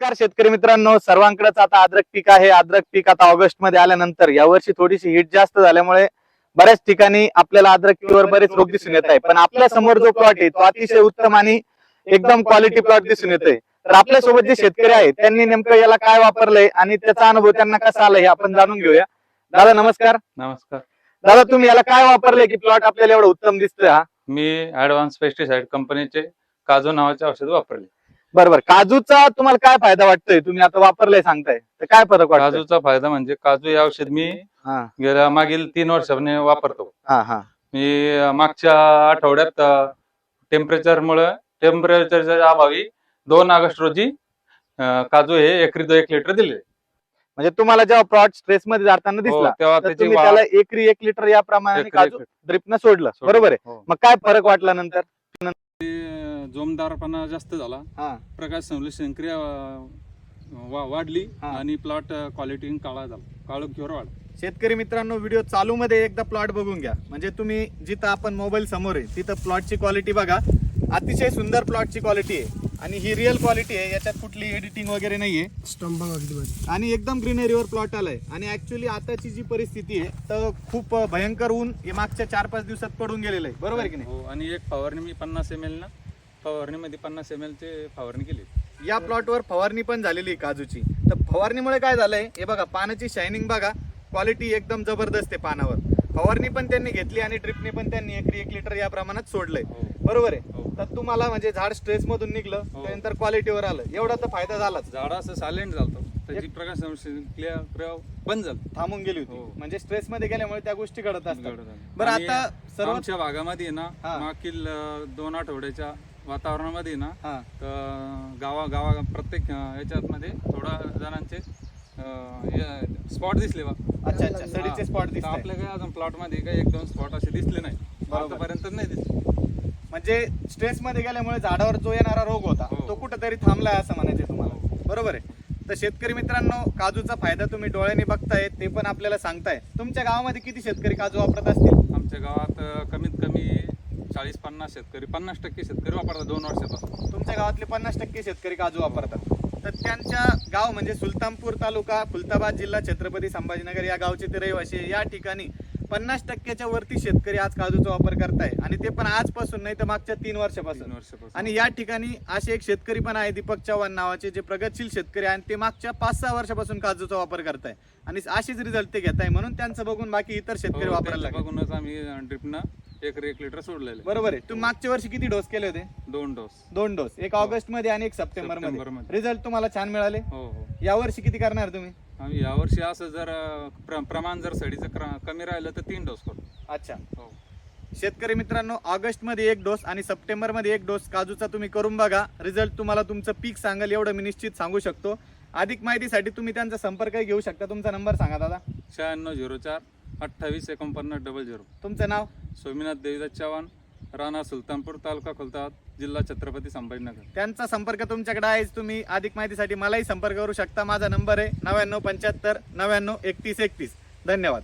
नमस्कार शेतकरी मित्रांनो सर्वांकडेच आता अद्रक पीक आहे. अद्रक पीक आता ऑगस्टमध्ये आल्यानंतर यावर्षी थोडीशी हिट जास्त झाल्यामुळे बऱ्याच ठिकाणी आपल्याला अद्रक पिकावर बरेच रोग दिसून येत आहे. पण आपल्यासमोर जो प्लॉट आहे तो अतिशय उत्तम आणि एकदम क्वालिटी प्लॉट दिसून येतोय. तर आपल्यासोबत जे शेतकरी आहेत त्यांनी नेमकं याला काय वापरलंय आणि त्याचा अनुभव त्यांना कसा आला हे आपण जाणून घेऊया. दादा नमस्कार. नमस्कार. दादा तुम्ही याला काय वापरलंय की प्लॉट आपल्याला एवढं उत्तम दिसतोय हा? मी ऍडव्हान्स पेस्टिसाइड कंपनीचे काजू नावाचे औषध वापरले. बरोबर. काजूचा तुम्हाला काय फायदा वाटतोय? तुम्ही आता वापरलंय सांगताय. तर काय फरक वाटतो काजूचा फायदा म्हणजे काजू हे औषध मी हा. गेल्या मागील तीन वर्षाने वापरतो. हा हा. मी अं, मागच्या आठवड्यात टेम्परेचर मुळे टेम्परेचरच्या अभावी दोन ऑगस्ट रोजी अं, काजू हे एकरी दो एक लिटर दिले. म्हणजे तुम्हाला जेव्हा प्लॉट स्ट्रेस मध्ये जाताना हो, दिसला तेव्हा तर त्याची तुम्ही वाढ त्याला एकरी एक लिटर या प्रमाणाने एकरी काजू ड्रिपनं सोडलं. सोडली. बरोबर आहे. हो. मग काय फरक वाटला नंतर? ते जोमदारपणा जास्त झाला. हा. प्रकाश संश्लेषण क्रिया अं, वा- वाढली हा. आणि प्लॉट क्वालिटी काळा झाला. काळो क्युअर वाढ शेतकरी मित्रांनो व्हिडिओ चालू मध्ये एकदा प्लॉट बघून घ्या. म्हणजे तुम्ही जिथं आपण मोबाईल समोर आहे तिथं प्लॉटची क्वालिटी बघा. अतिशय सुंदर प्लॉटची क्वालिटी आहे. आणि ही रिअल क्वालिटी आहे याच्यात कुठली एडिटिंग वगैरे नाहीये. स्टंप बघा किती भारी. आणि एकदम ग्रीनरीवर प्लॉट आलाय. आणि ऍक्च्युली आताची जी परिस्थिती आहे तर खूप भयंकर ऊन हे मागच्या चार पाच दिवसात पडून गेलेलं आहे. बरोबर आहे की नाही? हो आणि एक फवारणी मी पन्नास एम एल ना फवारणीमध्ये पन्नास एम एल चे फवारणी केली. या प्लॉटवर फवारणी पण झालेली आहे काजूची. तर फवारणीमुळे काय झालंय? हे बघा पानाची शायनिंग बघा. क्वालिटी एकदम जबरदस्त आहे पानावर. फवारणी पण त्यांनी घेतली आणि ड्रिपने पण त्यांनी एकरी एक लिटर या प्रमाणात सोडलंय. हो. बरोबर आहे? हो. तर तुम्हाला म्हणजे झाड स्ट्रेस मधून निघलं हो. त्यानंतर क्वालिटीवर आलं. एवढा तर फायदा झालाच. झाडं असं सायलेंट झालं त्याची प्रकाश बंद झाली. थांबून गेली होती. हो. म्हणजे स्ट्रेस मध्ये गेल्यामुळे त्या गोष्टी घडत असतात. बरं आता सर्व आमच्या भागामध्ये ना. मागील दोन आठवड्याच्या वातावरणामध्ये ना हा. तर गावा गावा प्रत्येक याच्यात मध्ये थोडा जणांचे स्पॉट दिसले बा. अच्छा अच्छा सडीचे स्पॉट तर दिसतात आपल्या काय अजून प्लॉटमध्ये काही एक दोन स्पॉट असे दिसले नाही. बरोबर. आतापर्यंत नाही दिसले. म्हणजे स्ट्रेस मध्ये गेल्यामुळे झाडावर जो येणारा रोग होता हो. तो कुठेतरी थांबलाय असं म्हणायचं तुम्हाला. बरोबर आहे. तर शेतकरी मित्रांनो काजूचा फायदा तुम्ही डोळ्यांनी बघताय ते पण आपल्याला सांगताय. तुमच्या गावामध्ये किती शेतकरी काजू वापरत असतील? आमच्या गावात अं, कमीत कमी चाळीस पन्नास शेतकरी पन्नास टक्के शेतकरी वापरतात दोन वर्षापासून तुमच्या गावातले पन्नास टक्के शेतकरी काजू वापरतात. तर त्यांच्या गाव म्हणजे सुलतानपूर तालुका खुलताबाद जिल्हा छत्रपती संभाजीनगर या गावचे ते रहिवासी आहे. या ठिकाणी पन्नास टक्क्याच्या वरती शेतकरी आज काजूचा वापर करताय. आणि ते पण आजपासून नाही तर मागच्या तीन वर्षापासून. आणि या ठिकाणी असे एक शेतकरी पण आहे दीपक चव्हाण नावाचे जे प्रगतशील शेतकरी आहे ते मागच्या पाच सहा वर्षापासून काजूचा वापर करताय. आणि असेच रिझल्ट ते घेताय म्हणून त्यांचं बघून बाकी इतर शेतकरी हो, वापरायला लागले. बघूनच आम्ही ड्रिपनं एक एक लिटर सोडलेले बरोबर आहे. तुम्ही मागच्या वर्षी किती डोस केले होते? दोन डोस. दोन डोस. एक ऑगस्टमध्ये आणि एक सप्टेंबरमध्ये सप्टेंबरमध्ये. रिझल्ट तुम्हाला छान मिळाले? हो हो. या वर्षी किती करणार तुम्ही? आम्ही यावर्षी असं जर अं, प्र- प्रमाण जर सडीचं क्र- कमी राहिलं तर तीन डोस करू. अच्छा. हो. शेतकरी मित्रांनो ऑगस्टमध्ये एक डोस आणि सप्टेंबरमध्ये एक डोस काजूचा तुम्ही करून बघा. रिझल्ट तुम्हाला तुमचं पीक सांगाल एवढं मी निश्चित सांगू शकतो. अधिक माहितीसाठी तुम्ही त्यांचा संपर्कही घेऊ शकता. तुमचा नंबर सांगा दादा. शहाण्णव झिरो चार अठ्ठावीस एकोणपन्नास डबल झिरो तुमचं नाव? सोमीनाथ देवीदास चव्हाण राणा सुलतानपूर तालुका खुलताबाद जिल्हा छत्रपती संभाजीनगर. त्यांचा संपर्क तुमच्याकडे आहे तुम्ही अधिक माहितीसाठी मलाही संपर्क करू शकता. माझा नंबर आहे नव्याण्णव पंच्याहत्तर नव्याण्णव एकतीस एकतीस. धन्यवाद.